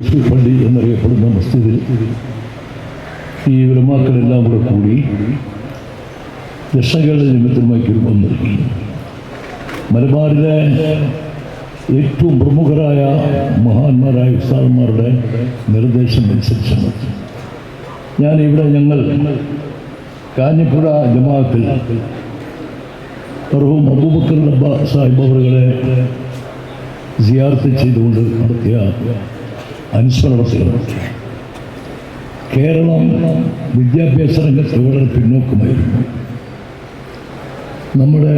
പള്ളി എന്നറിയപ്പെടുന്ന മസ്ജിദിൽ ഈ വിലമാക്കളെല്ലാം കൂടെ കൂടി രക്ഷകളുടെ നിമിത്തമായി രൂപം നൽകി മലബാറിലെ ഏറ്റവും പ്രമുഖരായ മഹാന്മാരായ ഉസ്താദന്മാരുടെ നിർദ്ദേശം അനുസരിച്ചാണ്. ഞാൻ ഇവിടെ ഞങ്ങൾ കാഞ്ഞിപ്പുഴ ജമാഅത്തിൽ മർഹൂം അബൂബക്കർ അബ്ബ സാഹിബ് അവറുകളെ സിയാർത്ത് ചെയ്തുകൊണ്ട് നടത്തിയ അനുസ്മരണത്തിൽ കേരളം വിദ്യാഭ്യാസ രംഗത്ത് വളരെ പിന്നോക്കമായിരുന്നു. നമ്മുടെ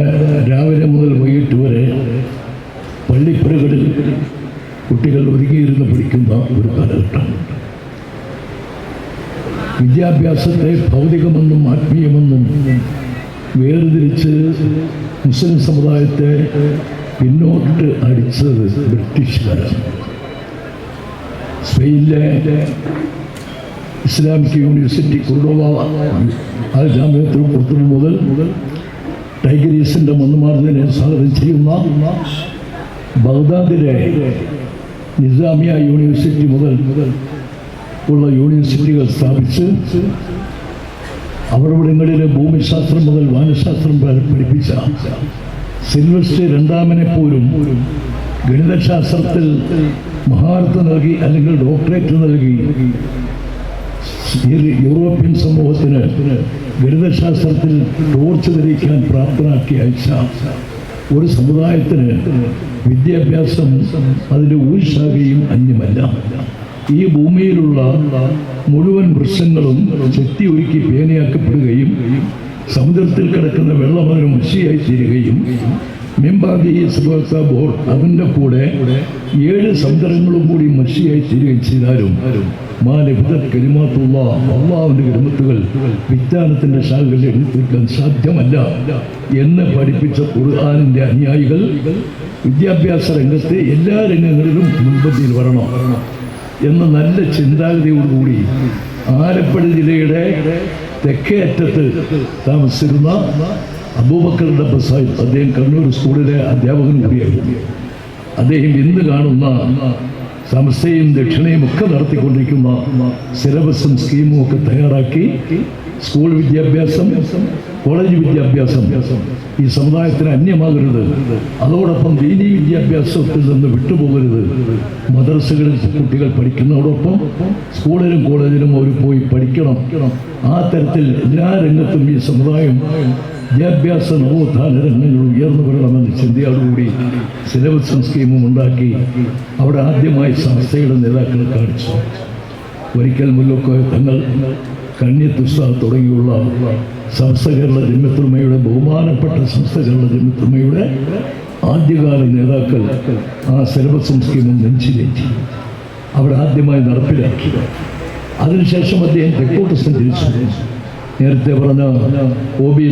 രാവിലെ മുതൽ വൈകിട്ട് വരെ പള്ളിപ്പുരകളിൽ കുട്ടികൾ ഒരുങ്ങിയിരുന്ന് പഠിക്കുന്ന ഒരു കാലഘട്ടം. വിദ്യാഭ്യാസത്തെ ഭൗതികമെന്നും ആത്മീയമെന്നും വേർതിരിച്ച് മുസ്ലിം സമുദായത്തെ പിന്നോട്ട് അടിച്ചത് ബ്രിട്ടീഷുകാരാണ്. സ്പെയിനിലെ ഇസ്ലാമിക് യൂണിവേഴ്സിറ്റി കുർഡോവ ആ ജാമ്യത്തിൽ പുറത്തുനിന്ന് മുതൽ ടൈഗരീസിന്റെ മണ്ണുമാർജിനെ സ്വാഗതം ചെയ്യുന്ന ബഗ്ദാദിലെ നിസാമിയ യൂണിവേഴ്സിറ്റി മുതൽ ഉള്ള യൂണിവേഴ്സിറ്റികൾ സ്ഥാപിച്ച് അവരവിടങ്ങളിലെ ഭൂമിശാസ്ത്രം മുതൽ വാനശാസ്ത്രം പഠിപ്പിച്ച സിൽവസ്റ്റ് രണ്ടാമനെ പോലും ഗണിതശാസ്ത്രത്തിൽ മഹാരത്ത് നൽകി അല്ലെങ്കിൽ ഡോക്ടറേറ്റ് നൽകി. യൂറോപ്യൻ സമൂഹത്തിന് ഗണിതശാസ്ത്രത്തിൽ ടോർച്ച് ധരിക്കാൻ പ്രാപ്തനാക്കി അയച്ച ഒരു സമുദായത്തിന് വിദ്യാഭ്യാസം അതിന്റെ ഒരു അന്യമല്ല. ഈ ഭൂമിയിലുള്ള മുഴുവൻ വൃക്ഷങ്ങളും ശക്തി ഒരുക്കി പേനയാക്കപ്പെടുകയും സമുദ്രത്തിൽ കിടക്കുന്ന വെള്ളം അതിന് മുഷിയായി തീരുകയും മിംബാദി സുബത്ത ബോർ അതിന്റെ കൂടെ ഏഴ് സമുദ്രങ്ങളും കൂടി മഷിയായി തീരുകയും ചെയ്താലും മാ ലഭിത കരിമാത്തുള്ള അള്ളാവിന്റെ കരിമത്തുകൾ വിജ്ഞാനത്തിന്റെ ശാഖകൾ എഴുതിത്തീർക്കാൻ സാധ്യമല്ല എന്ന് പഠിപ്പിച്ച ഖുർആാനിന്റെ അനുയായികൾ വിദ്യാഭ്യാസ രംഗത്ത് എല്ലാ രംഗങ്ങളിലും മുൻപന്തിയിൽ വരണം എന്ന നല്ല ചിന്താഗതിയോടുകൂടി ആലപ്പുഴ ജില്ലയുടെ തെക്കേ അറ്റത്ത് താമസിച്ചിരുന്ന അബൂബക്കറിന്റെ സാഹിബ് അദ്ദേഹം കണ്ണൂർ സ്കൂളിലെ അധ്യാപകൻ കൂടിയായിരുന്നു അദ്ദേഹം ഇന്ന് കാണുന്ന സംസ്ഥയും ദക്ഷിണയും ഒക്കെ നടത്തിക്കൊണ്ടിരിക്കുന്ന സിലബസും സ്കീമും ഒക്കെ തയ്യാറാക്കി സ്കൂൾ വിദ്യാഭ്യാസം കോളേജ് വിദ്യാഭ്യാസം ഈ സമുദായത്തിന് അന്യമാകരുത്. അതോടൊപ്പം ദീനീ വിദ്യാഭ്യാസത്തിൽ നിന്ന് വിട്ടുപോകരുത്. മദ്രസകളിൽ കുട്ടികൾ പഠിക്കുന്നതോടൊപ്പം സ്കൂളിലും കോളേജിലും അവർ പോയി പഠിക്കണം. ആ തരത്തിൽ എല്ലാ രംഗത്തും ഈ സമുദായം വിദ്യാഭ്യാസ നവോത്ഥാന രംഗങ്ങൾ ഉയർന്നു വരണമെന്ന് ചിന്തയോടുകൂടി സിലബസും സ്കീമും ഉണ്ടാക്കി അവിടെ ആദ്യമായി സംസ്ഥയുടെ നേതാക്കൾ കാണിച്ചു. ഒരിക്കൽ മുല്ലക്കോയ തങ്ങൾ കണ്യത്തുസ്ത തുടങ്ങിയുള്ള സംസ്ഥ കേരള ജന്മത്തുമയുടെ ബഹുമാനപ്പെട്ട സംസ്ഥ കേരള ജന്മത്തുമയുടെ ആദ്യകാല നേതാക്കൾ ആ സിലബസും സ്കീമും നെഞ്ചിലേറ്റി അവിടെ ആദ്യമായി നടപ്പിലാക്കി അതിനുശേഷം അദ്ദേഹം തെക്കോട്ട് സഞ്ചരിച്ചു നേരത്തെ പറഞ്ഞ ഒ ബി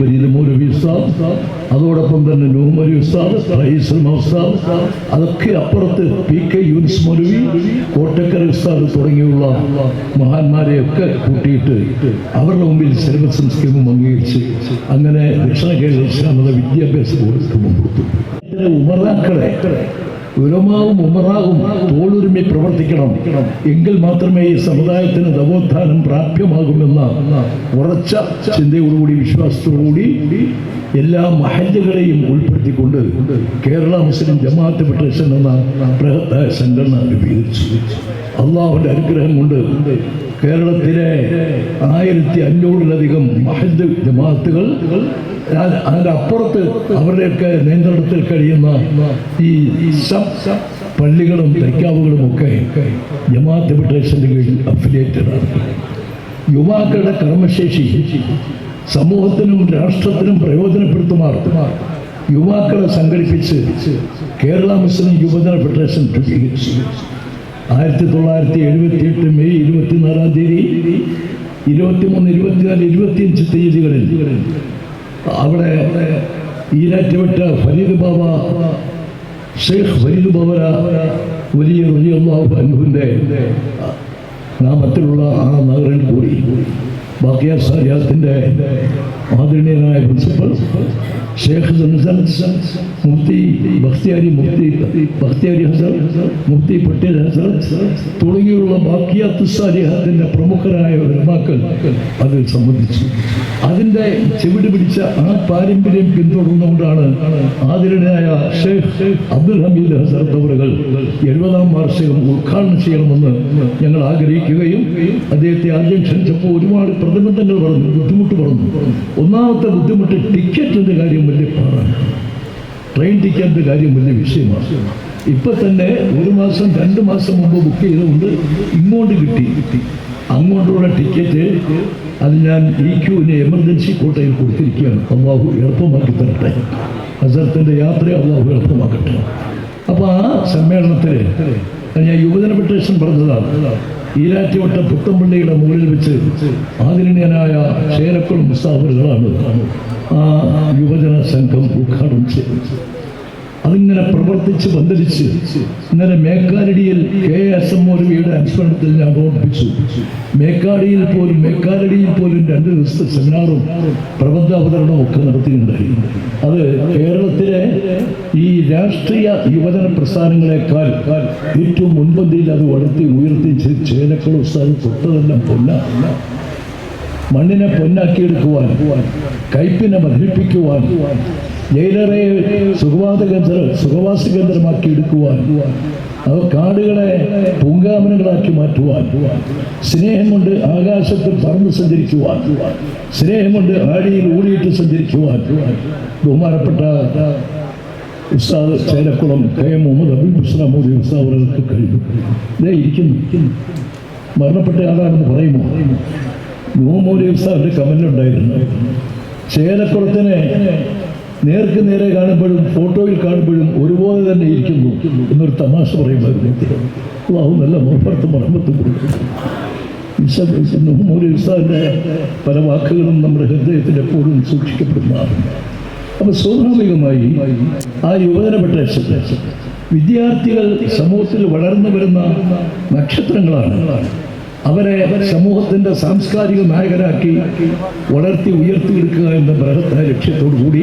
ബരീദ് മൗലവി ഉസ്താദ് അതോടൊപ്പം തന്നെ നൂമലി ഉസ്താദ് ഉസ്താദ് അതൊക്കെ അപ്പുറത്ത് പി കെ യൂനിസ് മൗലവി കോട്ടക്കര ഉസ്താദ് തുടങ്ങിയുള്ള മഹാന്മാരെയൊക്കെ കൂട്ടിയിട്ട് അവരുടെ മുമ്പിൽ സിലബസ് സംസ്കൃതം അംഗീകരിച്ച് അങ്ങനെ ദക്ഷിണ കേരള വിദ്യാഭ്യാസ ബോർഡ് ഉമറാക്കളെ ഉലമാവും ഉമറാവും തോളുരുമി പ്രവർത്തിക്കണം. എങ്കിൽ മാത്രമേ ഈ സമുദായത്തിന് നവോത്ഥാനം പ്രാപ്യമാകുമെന്ന ഉറച്ച ചിന്തയോടുകൂടി വിശ്വാസത്തോടുകൂടി എല്ലാ മഹല്ലുകളെയും ഉൾപ്പെടുത്തിക്കൊണ്ട് കേരള മുസ്ലിം ജമാഅത്ത് ഫെഡറേഷൻ എന്ന ബൃഹത്തായ സംഘടന രൂപീകരിച്ചു. അള്ളാഹുവിന്റെ അനുഗ്രഹം കൊണ്ട് കേരളത്തിലെ ആയിരത്തി അഞ്ഞൂറിലധികം മഹല്ല് ജമാഅത്തുകൾ അതിന്റെ അപ്പുറത്ത് അവരുടെയൊക്കെ നിയന്ത്രണത്തിൽ കഴിയുന്ന ഈ പള്ളികളും തൈക്കാവുകളും ഒക്കെ ജമാഅത്ത് ഫെഡറേഷന്റെ കീഴിൽ ആണ്. യുവാക്കളുടെ കർമ്മശേഷി സമൂഹത്തിനും രാഷ്ട്രത്തിനും പ്രയോജനപ്പെടുത്തുമാർ. യുവാക്കളെ സംഘടിപ്പിച്ച് കേരള മുസ്ലിം യുവജന ഫെഡറേഷൻ രൂപീകരിച്ചു. ആയിരത്തി തൊള്ളായിരത്തി എഴുപത്തി എട്ട് മെയ് ഇരുപത്തിനാലാം തീയതി ഇരുപത്തിമൂന്ന് ഇരുപത്തിനാല് ഇരുപത്തിയഞ്ച് തീയതികളിൽ അവിടെ ഈരാറ്റുവിട്ട ഫരീദ് ബാബ ഷെയ്ഖ് ഫരീദ് ബാബര വലിയ വലിയ അൻഹുവിന്റെ നാമത്തിലുള്ള ആ നഗറിൽ കൂടി. ബാക്കിയ സാരിയാത്തിന്റെ ആദരണീയനായ പ്രിൻസിപ്പൽ ഷേഖ് മുഫ്തി ബഖ്തിയാരി മുഫ്തി ബഖ്തിയാരി ഹസൻ മുഫ്തി പട്ടേൽ ഹസൻ തുടങ്ങിയുള്ള ബാക്കിയാത്ത് സാലിഹത്തിന്റെ പ്രമുഖരായ ഉലമാക്കൾ അതിൽ സംബന്ധിച്ചു. അതിന്റെ ചെവിട് പിടിച്ച ആ പാരമ്പര്യം പിന്തുടർന്നുകൊണ്ടാണ് ആദരണീയനായ ഷേഖ് അബ്ദുൽ ഹമീദ് ഹസൻ തവറുകൾ എഴുപതാം വാർഷികം ഉദ്ഘാടനം ചെയ്യണമെന്ന് ഞങ്ങൾ ആഗ്രഹിക്കുകയും അദ്ദേഹത്തെ ആദ്യം ക്ഷണിച്ചപ്പോൾ ഒരുപാട് പ്രതിബന്ധങ്ങൾ പറഞ്ഞു ബുദ്ധിമുട്ട് പറഞ്ഞു. ഒന്നാമത്തെ ബുദ്ധിമുട്ട് ടിക്കറ്റിന്റെ കാര്യം വലിയ പാടാണ് ട്രെയിൻ ടിക്കറ്റിന്റെ കാര്യം വലിയ വിഷയമാണ്. ഇപ്പം തന്നെ ഒരു മാസം രണ്ട് മാസം മുമ്പ് ബുക്ക് ചെയ്തുകൊണ്ട് ഇങ്ങോട്ട് കിട്ടി. കിട്ടി അങ്ങോട്ടുള്ള ടിക്കറ്റ് അത് ഞാൻ ഇ ക്യൂവിന് എമർജൻസി കോട്ടയിൽ കൊടുത്തിരിക്കുകയാണ്. അള്ളാഹു എളുപ്പമാക്കി തരട്ടെ. അസർത്തിന്റെ യാത്ര അള്ളാഹു എളുപ്പമാക്കട്ടെ. അപ്പോൾ ആ സമ്മേളനത്തിൽ ഞാൻ യുവജന ഫെഡറേഷൻ പറഞ്ഞതാണ്. ഈരാറ്റുവട്ട പുത്തമ്പള്ളിയുടെ മുകളിൽ വെച്ച് ആദരണീയനായ ചേരക്കുളം മുസ്താഫറുകളാണ് ആ യുവജന സംഘം ഉദ്ഘാടനം ചെയ്തു. അതിങ്ങനെ പ്രവർത്തിച്ച് പന്തലിച്ച് ഇന്നലെ മേക്കാലടിയിൽ കെ എസ് എം മൗലവിയുടെ അനുസ്മരണത്തിൽ ഞാൻ ഓർമ്മിപ്പിച്ചു മേക്കാടിയിൽ പോലും മേക്കാലടിയിൽ പോലും രണ്ട് ദിവസത്തെ സെമിനാറും പ്രബന്ധ അവതരണവും ഒക്കെ നടത്തിയിട്ടുണ്ടായി അത് കേരളത്തിലെ ഈ രാഷ്ട്രീയ യുവജന പ്രസ്ഥാനങ്ങളെക്കാൾ ഏറ്റവും മുൻപന്തിയിൽ അത് വളർത്തി ഉയർത്തി ചേനക്കളും സ്ഥലം തൊട്ടതെല്ലാം പൊന്ന. മണ്ണിനെ പൊന്നാക്കിയെടുക്കുവാൻ കയ്പിനെ മധുരിപ്പിക്കുവാൻ ജയിലറെ സുഖവാസ കേന്ദ്ര സുഖവാസ കേന്ദ്രമാക്കി എടുക്കുവാൻ അവ കാടുകളെ പൂങ്കാമനങ്ങളാക്കി മാറ്റുവാൻ സ്നേഹം കൊണ്ട് ആകാശത്തിൽ പറന്ന് സഞ്ചരിക്കുവാൻ സ്നേഹം കൊണ്ട് ആടിയിൽ ഊടിയിട്ട് സഞ്ചരിക്കുവാൻ. ബഹുമാനപ്പെട്ട ഉസ്താദ് ചേലക്കുളം കെ മുഹമ്മദ് അബീബ് ഇസ്ലാം മോദി ഉസ്താദ് അവർക്ക് ഇതേ ഇരിക്കുന്നു. മരണപ്പെട്ട ആളാണെന്ന് പറയുമോ? നുഹമൂലി കമന്റ് ഉണ്ടായിരുന്നു ചേലക്കുളത്തിനെ നേർക്ക് നേരെ കാണുമ്പോഴും ഫോട്ടോയിൽ കാണുമ്പോഴും ഒരുപോലെ തന്നെ ഇരിക്കുന്നു എന്നൊരു തമാശ പറയുമായിരുന്നു നല്ല പല വാക്കുകളും നമ്മുടെ ഹൃദയത്തിൽ എപ്പോഴും സൂക്ഷിക്കപ്പെടുന്നതാണ്. അപ്പൊ സ്വാഭാവികമായി ആ യുവജന ഫെഡറേഷൻ വിദ്യാർത്ഥികൾ സമൂഹത്തിൽ വളർന്നു വരുന്ന നക്ഷത്രങ്ങളാണ്. അവരെ സമൂഹത്തിന്റെ സാംസ്കാരിക നായകരാക്കി വളർത്തി ഉയർത്തിയെടുക്കുക എന്ന ബൃഹത്തായ ലക്ഷ്യത്തോടു കൂടി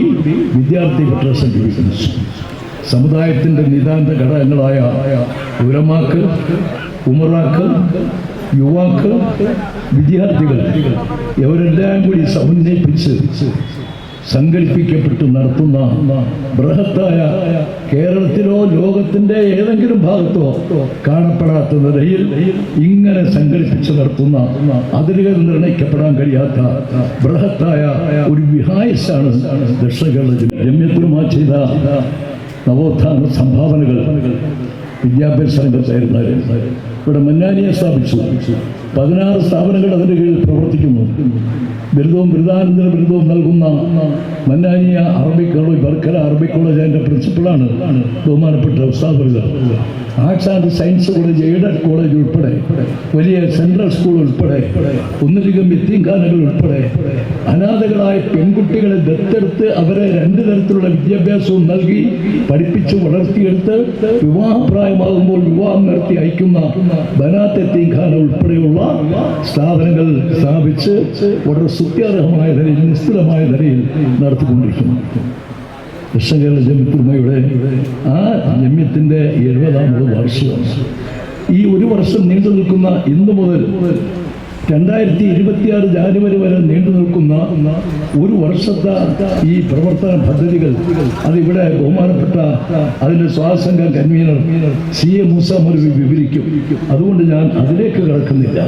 വിദ്യാർത്ഥി ഫെഡറേഷൻ രൂപീകരിച്ചു സമുദായത്തിന്റെ നിതാന്ത ഘടകങ്ങളായ ഉലമാക്ക് ഉമറാക്ക് യുവാക്കൾ വിദ്യാർത്ഥികൾ ഇവരെല്ലാം കൂടി സമന്വയിപ്പിച്ച് സംഘടിപ്പിക്കപ്പെട്ട് നടത്തുന്ന ബൃഹത്തായ കേരളത്തിലോ ലോകത്തിന്റെ ഏതെങ്കിലും ഭാഗത്തോ കാണപ്പെടാത്ത നിലയിൽ ഇങ്ങനെ സങ്കല്പിച്ച് നടത്തുന്ന അതിരുകൾ നിർണയിക്കപ്പെടാൻ കഴിയാത്ത ബൃഹത്തായ ഒരു വിഹായസാണ് ദക്ഷിണ രമ്യത്തിനുമാ ചെയ്ത നവോത്ഥാന സംഭാവനകൾ വിദ്യാഭ്യാസ രംഗത്തായിരുന്നാലും ഇവിടെ മന്നാനിയെ സ്ഥാപിച്ചു. പതിനാറ് സ്ഥാപനങ്ങൾ അതിന്റെ കീഴിൽ പ്രവർത്തിക്കുന്നു. ബിരുദവും ബിരുദാനന്തര ബിരുദവും നൽകുന്ന Mannaniya Arabic college Varkala Arabic college അതിന്റെ പ്രിൻസിപ്പളാണ് ബഹുമാനപ്പെട്ട ഉസ്താദ് arts and science college aided college ഉൾപ്പെടെ വലിയ സെൻട്രൽ സ്കൂൾ ഉൾപ്പെടെ ഒന്നിലധികം എത്തിങ്കാനകൾ ഉൾപ്പെടെ അനാഥകളായ പെൺകുട്ടികളെ ദത്തെടുത്ത് അവരെ രണ്ട് തരത്തിലുള്ള വിദ്യാഭ്യാസവും നൽകി പഠിപ്പിച്ച് വളർത്തിയെടുത്ത് വിവാഹപ്രായമാകുമ്പോൾ വിവാഹം നടത്തി അയക്കുന്ന ബനാത്ത് എത്തിങ്കാന ഉൾപ്പെടെയുള്ള സ്ഥാപനങ്ങൾ സ്ഥാപിച്ച് വളരെ സുഖ്യാർഹമായ നിലയിൽ നിസ്തുലമായ നിലയിൽ നടത്തിക്കൊണ്ടിരിക്കുന്നു. കൃഷ്ണകേരള ജമ്യത്തുമയുടെ ആ ജമ്യത്തിന്റെ എഴുപതാമത് വാർഷികമാണ് ഈ ഒരു വർഷം നീണ്ടു നിൽക്കുന്ന ഇന്നു മുതൽ രണ്ടായിരത്തി ഇരുപത്തിയാറ് ജാനുവരി വരെ നീണ്ടു നിൽക്കുന്ന ഒരു വർഷത്തെ ഈ പ്രവർത്തന പദ്ധതികൾ അതിവിടെ ബഹുമാനപ്പെട്ട അതിന്റെ സ്വാസംഘ കൺവീനർ സി എ മൂസ മൊരു വിവരിക്കും. അതുകൊണ്ട് ഞാൻ അതിലേക്ക് കടക്കുന്നില്ല.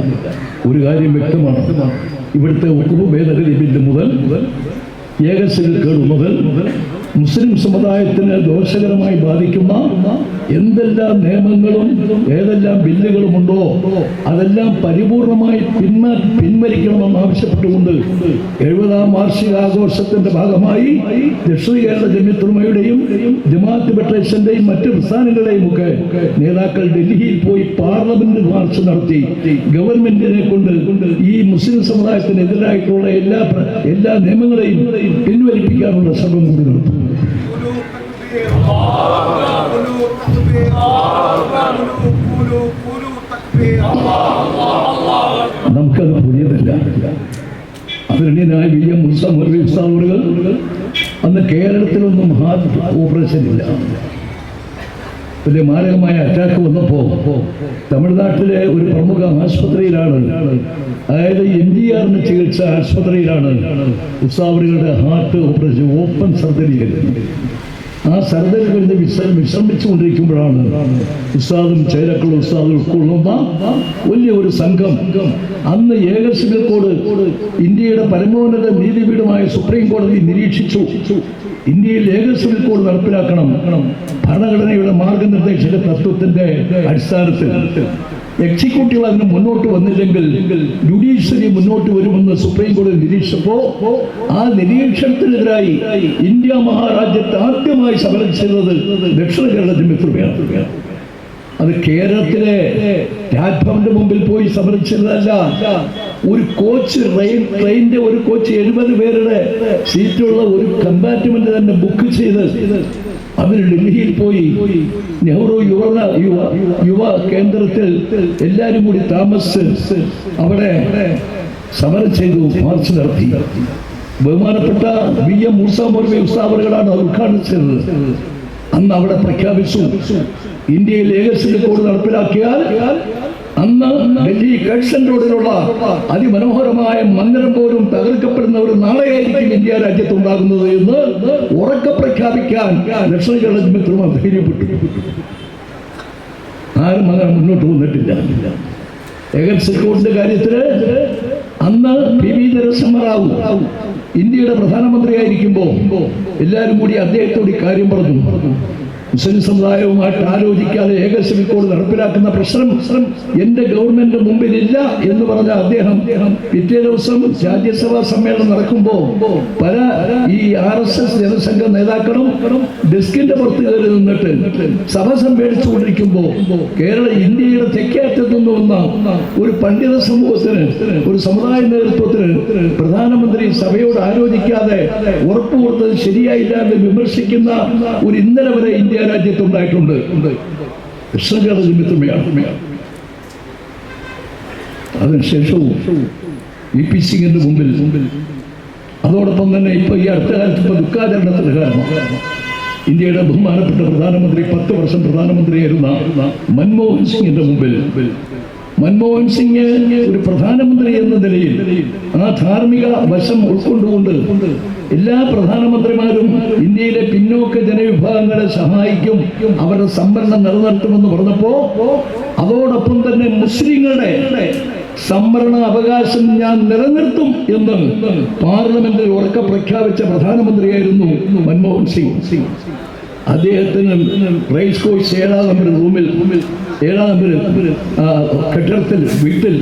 ഒരു കാര്യം വ്യക്തമാണ്. ഇവിടുത്തെ ഉപ്പ് ഭേദഗതി ബില്ല് മുതൽ ഏകസിൽക്കേട് മുതൽ മുസ്ലിം സമുദായത്തിന് ദോഷകരമായി ബാധിക്കുന്ന എന്തെല്ലാം നിയമങ്ങളും ഏതെല്ലാം ബില്ലുകളുമുണ്ടോ അതെല്ലാം പരിപൂർണമായി പിന്മ പിൻവലിക്കണമെന്ന് ആവശ്യപ്പെട്ടുകൊണ്ട് എഴുപതാം വാർഷികാഘോഷത്തിന്റെ ഭാഗമായി ദക്ഷിണ കേരള ജമ്യത്തുമയുടെയും ജമാഅത്ത് ഫെഡറേഷന്റെയും മറ്റ് പ്രസ്ഥാനങ്ങളുടെയും ഒക്കെ നേതാക്കൾ ഡൽഹിയിൽ പോയി പാർലമെന്റ് മാർച്ച് നടത്തി. ഗവൺമെന്റിനെ കൊണ്ട് ഈ മുസ്ലിം സമുദായത്തിനെതിരായിട്ടുള്ള എല്ലാ എല്ലാ നിയമങ്ങളെയും പിൻവലിപ്പിക്കാനുള്ള ശ്രമം കൂടി നടത്തും. നമുക്കത് പുതിയതല്ല. അതിരണ്യനായ വിജയ മുസ്താം മുസ്താമുകൾ അന്ന് കേരളത്തിലൊന്നും ഹാർട്ട് ഓപ്പറേഷൻ ഇല്ല വലിയ മാരകമായ അറ്റാക്ക് വന്നപ്പോൾ തമിഴ്നാട്ടിലെ ഒരു പ്രമുഖ ആശുപത്രിയിലാണ്. അതായത് എം ജി ആറിന് ചികിത്സ ആശുപത്രിയിലാണ്. ഉസാവറികളുടെ ഹാർട്ട് ഓപ്പറേഷൻ ഓപ്പൺ സർജറി ആ സർജറി കഴിഞ്ഞ് വിശ്ര വിശ്രമിച്ചുകൊണ്ടിരിക്കുമ്പോഴാണ് ഉസ്താദും ചേരക്കളും ഉസ്താദും ഉൾക്കൊള്ളുന്ന വലിയ ഒരു സംഘം. അന്ന് ഏക കോഡ് ഇന്ത്യയുടെ പരമോന്നത നീതിപീഠമായ സുപ്രീം കോടതി നിരീക്ഷിച്ചു. ഇന്ത്യയിൽ ഏക ഇപ്പോൾ നടപ്പിലാക്കണം. ഭരണഘടനയുടെ മാർഗനിർദ്ദേശക തത്വത്തിന്റെ അടിസ്ഥാനത്തിൽ. എക്സിക്യൂട്ടീവ് അതിന് മുന്നോട്ട് വന്നില്ലെങ്കിൽ ജുഡീഷ്യറി മുന്നോട്ട് വരുമെന്ന് സുപ്രീം കോടതി നിരീക്ഷിച്ചപ്പോ ആ നിരീക്ഷണത്തിനെതിരായി ഇന്ത്യ മഹാരാജ്യത്തെ ആദ്യമായി സമരം ചെയ്തത് ദക്ഷിണ കേരളത്തിന്റെ മിത്രമാണ് അത് കേരളത്തിലെ രാജ്ഭവന്റെ മുമ്പിൽ പോയി സമരിച്ചതല്ല ഒരു കോച്ച് ട്രെയിൻ ട്രെയിനിന്റെ ഒരു കോച്ച് എഴുപത് പേരുടെ സീറ്റുള്ള ഒരു കമ്പാർട്ട്മെന്റ് തന്നെ ബുക്ക് ചെയ്ത് അവർ ഡൽഹിയിൽ പോയി. നെഹ്റു യുവ യുവ യുവ കേന്ദ്രത്തിൽ എല്ലാവരും കൂടി താമസിച്ച് അവിടെ സമരം ചെയ്തു മാർച്ച് നടത്തി. ബഹുമാനപ്പെട്ട വി എം മൂസ മൗലവി ഉസ്താവറുകളാണ് ഉദ്ഘാടനം ചെയ്തത്. അന്ന് അവിടെ പ്രഖ്യാപിച്ചു ഇന്ത്യയിൽ ഏകസിന്റെ കോഡ് നടപ്പിലാക്കിയാൽ അന്ന് ഡൽഹി കഴ്സൺ റോഡിലുള്ള അതിമനോഹരമായ മന്ദിരം പോലും തകർക്കപ്പെടുന്ന ഒരു നാളെയായിരിക്കും ഇന്ത്യ രാജ്യത്ത് ഉണ്ടാകുന്നത് എന്ന് ഉറക്കെ പ്രഖ്യാപിക്കാൻ ദക്ഷിണ കേരള മിത്രമാർ ധൈര്യപ്പെട്ടു. ആരും അങ്ങനെ മുന്നോട്ട് വന്നിട്ടില്ല. ഏകൻസൽ കോഡിന്റെ അന്ന് പി വി നരസിംഹറാവു ഇന്ത്യയുടെ പ്രധാനമന്ത്രിയായിരിക്കുമ്പോൾ എല്ലാവരും കൂടി അദ്ദേഹത്തോട് കാര്യം പറഞ്ഞു. മുസ്ലിം സമുദായവുമായിട്ട് ആലോചിക്കാതെ ഏക സിവിൽ കോഡ് നടപ്പിലാക്കുന്ന പ്രശ്നം എന്റെ ഗവൺമെന്റ് മുമ്പിലില്ല എന്ന് പറഞ്ഞ അദ്ദേഹം പിറ്റേ ദിവസം രാജ്യസഭാ സമ്മേളനം നടക്കുമ്പോൾ പല ഈ ആർ എസ് എസ് ജനസംഘ നേതാക്കളും ഡെസ്കിന്റെ പുറത്ത് കയറി നിന്നിട്ട് സഭ സമ്മേളിച്ചുകൊണ്ടിരിക്കുമ്പോൾ കേരള ഇന്ത്യയുടെ തെക്കേറ്റത്തു നിന്ന് വന്ന ഒരു പണ്ഡിത സമൂഹത്തിന് ഒരു സമുദായ നേതൃത്വത്തിന് പ്രധാനമന്ത്രി സഭയോട് ആലോചിക്കാതെ ഉറപ്പുകൊടുത്തത് ശരിയായില്ല എന്ന് വിമർശിക്കുന്ന ഒരു ഇന്നലെ വരെ ഇന്ത്യ രാജ്യത്തുണ്ടായിട്ടുണ്ട്. ഉണ്ട്. കൃഷ്ണജാത നിമിത്തമയാണ് അതിനുശേഷവും ഇ പി സിംഗിന്റെ മുമ്പിൽ മുമ്പിൽ അതോടൊപ്പം തന്നെ ഇപ്പൊ ഈ അടുത്ത കാലത്ത് ഇപ്പൊ ദുഃഖാചരണത്തിന് കാരണം ഇന്ത്യയുടെ ബഹുമാനപ്പെട്ട പ്രധാനമന്ത്രി പത്ത് വർഷം പ്രധാനമന്ത്രിയായിരുന്ന മൻമോഹൻ സിംഗിന്റെ മുമ്പിൽ മൻമോഹൻ സിംഗ് ഒരു പ്രധാനമന്ത്രി എന്ന നിലയിൽ ആ ധാർമ്മിക വശം ഉൾക്കൊണ്ടുകൊണ്ട് എല്ലാ പ്രധാനമന്ത്രിമാരും ഇന്ത്യയിലെ പിന്നോക്ക ജനവിഭാഗങ്ങളെ സഹായിക്കും അവരുടെ സംവരണം നിലനിർത്തുമെന്ന് പറഞ്ഞപ്പോ അതോടൊപ്പം തന്നെ മുസ്ലിങ്ങളുടെ സംവരണ അവകാശം ഞാൻ നിലനിർത്തും എന്ന് പാർലമെന്റിൽ ഉറക്കെ പ്രഖ്യാപിച്ച പ്രധാനമന്ത്രിയായിരുന്നു മൻമോഹൻ സിംഗ്. അദ്ദേഹത്തിന് റൈസ് കോഴ്സ് ഏഴാം നമ്പർ റൂമിൽ ഏഴാം നമ്പർ കെട്ടിടത്തിൽ വീട്ടിൽ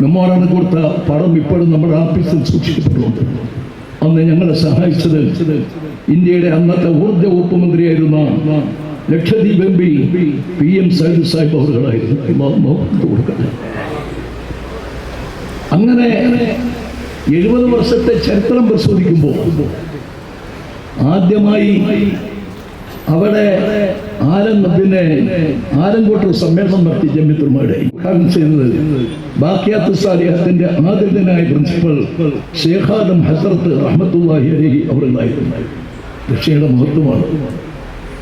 മെമ്മോറാണ് കൊടുത്ത പടം ഇപ്പോഴും നമ്മുടെ ഓഫീസിൽ സൂക്ഷിക്കപ്പെട്ടുണ്ട് അന്ന് ഞങ്ങളെ സഹായിച്ചത് ഇന്ത്യയുടെ അന്നത്തെ ഊർജ വകുപ്പ് മന്ത്രിയായിരുന്ന Lakshadweep M P P M Sayeed Sahib അവരുകളായിരുന്നു. അങ്ങനെ എഴുപത് വർഷത്തെ ചരിത്രം പരിശോധിക്കുമ്പോൾ ആദ്യമായി അവിടെ ആലം പിന്നെ ആലങ്കോട്ട് സമ്മേളനം നടത്തി ജമ്മിത്തുമാരുടെ ഉദ്ഘാടനം ചെയ്തത് ബാക്കിയാത്ത് സാലിഹത്തിന്റെ പ്രിൻസിപ്പൽ ഷേഖാദം ഹസരത്ത് റഹ്മത്തുല്ലാഹി അലഹി അവരുണ്ടായിരുന്നു രക്ഷയുടെ മഹത്വമാണ്.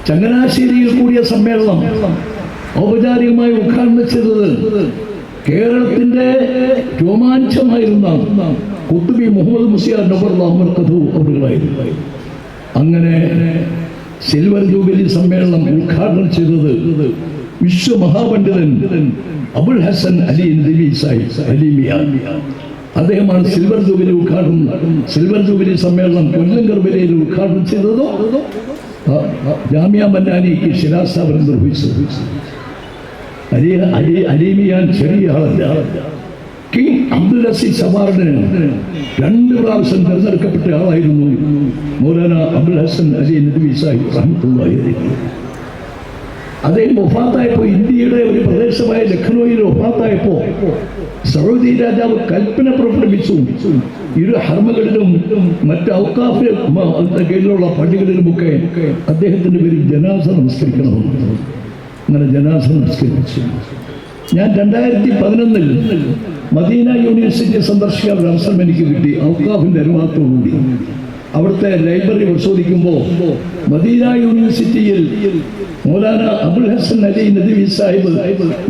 ചങ്ങനാശ്ശേരിയിൽ കൂടിയ സമ്മേളനം ഔപചാരികമായി ഉദ്ഘാടനം ചെയ്തത് കേരളത്തിന്റെ രോമാഞ്ചമായിരുന്ന കുത്തുബി മുഹമ്മദ് മുസിയാർ നബർ അമർ കഥു അവരുകളായിരുന്നു. അങ്ങനെ സിൽവർ ജൂബിലി സമ്മേളനം ഉദ്ഘാടനം ചെയ്തത് വിശ്വമഹാപണ്ഡിതൻ അബുൽ ഹസൻ അലി അദ്ദേഹമാണ് സിൽവർ ജൂബിലി ഉദ്ഘാടനം സിൽവർ ജൂബിലി സമ്മേളനം കൊല്ലം കർബലയിൽ ഉദ്ഘാടനം ചെയ്തതോ? ജാമ്യ മന്നാനിക്ക് ശിലാസ്ഥാപനം നിർവഹിച്ചു അലി അലി അലീമിയാൻ ചെറിയ ആളല്ല. കിങ് അബ്ദുൽ അസീസ് രണ്ട് പ്രാവശ്യം തിരഞ്ഞെടുക്കപ്പെട്ട ആളായിരുന്നു മൗലാന അബ്ദുൽ ഹസൻ അലി സാഹിബ് റഹ്മത്തുള്ളാഹി അദ്ദേഹം ഒഫാത്തായപ്പോൾ ഇന്ത്യയുടെ ഒരു പ്രദേശമായ ലഖ്നൌയിൽ ഒഫാത്തായപ്പോ സൗദി രാജാവ് കൽപ്പന പുറപ്പെടുവിച്ചു ഇരു ഹർമ്മകളിലും മറ്റ് ഔക്കാഫ് കീഴിലുള്ള പള്ളികളിലുമൊക്കെ അദ്ദേഹത്തിന്റെ പേരിൽ ജനാസ നമസ്കരിക്കണമെന്ന് അങ്ങനെ ജനാസ നമസ്കരിച്ചു. ഞാൻ രണ്ടായിരത്തി പതിനൊന്നിൽ മദീന യൂണിവേഴ്സിറ്റി സന്ദർശിക്കാൻ ഒരു അവസരം എനിക്ക് കിട്ടി ഔക്കാഫിന്റെ അനുവാദത്തോടുകൂടി അവിടുത്തെ ലൈബ്രറി പരിശോധിക്കുമ്പോൾ മദീന യൂണിവേഴ്സിറ്റിയിൽ മൗലാന അബുൽ ഹസൻ അലി നദീ സാഹിബ്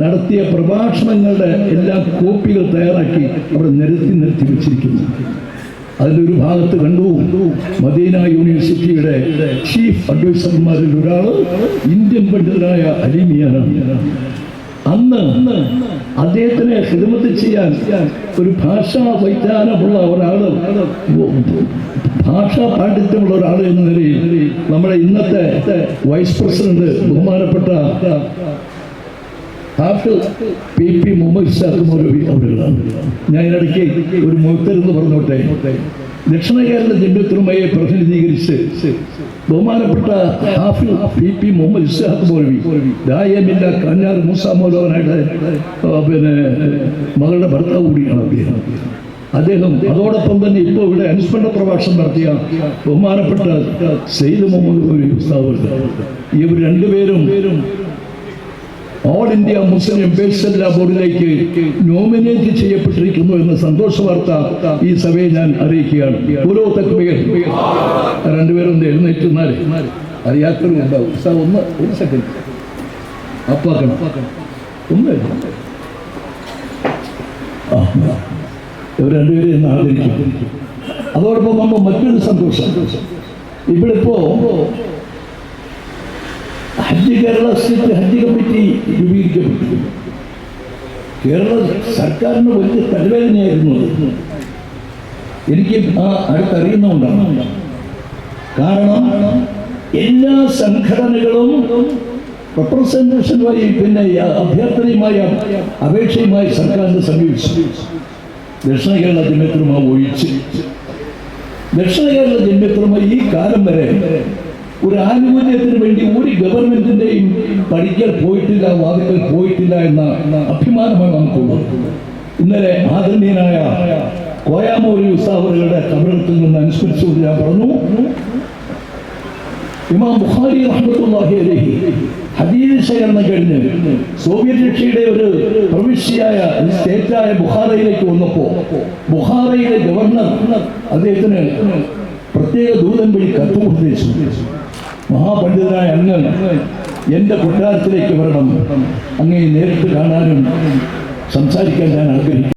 നടത്തിയ പ്രഭാഷണങ്ങളുടെ എല്ലാ കോപ്പികൾ തയ്യാറാക്കി അവിടെ നിരത്തി നിർത്തി വെച്ചിരിക്കുന്നു. അതിന്റെ ഒരു ഭാഗത്ത് കണ്ടു മദീന യൂണിവേഴ്സിറ്റിയുടെ ചീഫ് അഡ്വൈസർമാരിൽ ഒരാൾ ഇന്ത്യൻ പണ്ഡിതനായ അലിമിയാനാണ് അന്ന് അദ്ദേഹത്തിന് ഹിദമത്ത് ചെയ്യാൻ ഒരു ഭാഷാ വൈജ്ഞാനമുള്ള ഒരാൾ ഭാഷാ പാണ്ഡിത്യമുള്ള ഒരാൾ എന്ന നിലയിൽ നമ്മുടെ ഇന്നത്തെ വൈസ് പ്രസിഡന്റ് ബഹുമാനപ്പെട്ട ഹാഫിസ് ഞാൻ ഇടയ്ക്ക് ഒരു മുത്തരെന്ന് പറഞ്ഞോട്ടെ? ദക്ഷിണ കേരള ജമ്യത്തുമയെ പ്രതിനിധീകരിച്ച് ബഹുമാനപ്പെട്ട മുഹമ്മദ് ഇസ്ഹാഖ് മൗലവി കഞ്ഞാർ മൂസ പിന്നെ മകളുടെ ഭർത്താവ് കൂടിയാണ് അദ്ദേഹം. അദ്ദേഹം അതോടൊപ്പം തന്നെ ഇപ്പോൾ ഇവിടെ അനുസ്മരണ പ്രഭാഷണം നടത്തിയ ബഹുമാനപ്പെട്ട സെയ്ദ് മുഹമ്മദ് ഉസ്താദ് ഇവർ രണ്ടുപേരും ഓൾ ഇന്ത്യ മുസ്ലിം എംബേസഡർ ബോർഡിലേക്ക് നോമിനേറ്റ് ചെയ്യപ്പെട്ടിരിക്കുന്നു എന്ന സന്തോഷ വാർത്ത ഈ സഭയെ ഞാൻ അറിയിക്കുകയാണ്. ഓരോ തക്ബീർ രണ്ടുപേരും ഒന്ന് എഴുന്നേറ്റ് നാല് ഉണ്ടാവും. സാർ ഒന്ന് ഒരു സെക്കൻഡ് അപ്പാക്കണം ഒന്ന്. ആ ഇവർ രണ്ടുപേരും ആദരിക്കും. അതോടൊപ്പം നമ്മൾ മറ്റൊരു സന്തോഷം. ഇവിടെ ഇപ്പോ ഹജ്ജ് കേരള സ്റ്റേറ്റ് ഹജ്ജ് കമ്മിറ്റി രൂപീകരിക്കപ്പെട്ടു കേരള സർക്കാരിന് വലിയ തലവേദനയായിരുന്നു. എനിക്ക് ആ അടുത്തറിയുന്നതുകൊണ്ടാണ്. കാരണം എല്ലാ സംഘടനകളും റെപ്രസെന്റേഷനുമായി പിന്നെ അഭ്യർത്ഥനയുമായ അപേക്ഷയുമായി സർക്കാരിനെ സമീപിച്ചു. ദക്ഷിണ കേരള ജന്മിത്രമാ ഒഴിച്ച്. ദക്ഷിണ കേരള ജന്മിത്രമായി ഈ കാലം വരെ ഒരു ആനുകൂല്യത്തിന് വേണ്ടി ഒരു ഗവൺമെന്റിന്റെയും പഠിക്കൽ പോയിട്ടില്ല വാദിക്കൽ പോയിട്ടില്ല എന്ന അഭിമാനമാണ് നമുക്കുള്ളത് ഇന്നലെ ആദരണീയനായ കോയാമൂരി ഉസാവറുകളുടെ കബറത്തിൽ നിന്ന് അനുസ്മരിച്ചുകൊണ്ട് ഞാൻ പറഞ്ഞു ഇമാം ബുഖാരി റഹ്മത്തുള്ളാഹി അലൈഹി ഹദീസ് ശേഖരണം കഴിഞ്ഞ് സോവിയറ്റ് രക്ഷയുടെ ഒരു പ്രവിശ്യയായ സ്റ്റേറ്റായ ബുഹാറയിലേക്ക് വന്നപ്പോ ബുഹാറയിലെ ഗവർണർ അദ്ദേഹത്തിന് പ്രത്യേക ദൂതൻ വഴി കത്ത് കൊടുത്തേച്ചു മഹാപണ്ഡിതനായ അങ്ങ് എന്റെ കൊട്ടാരത്തിലേക്ക് വരണം. അങ്ങയെ നേരിട്ട് കാണാനും സംസാരിക്കാൻ ഞാൻ ആഗ്രഹിക്കുന്നു.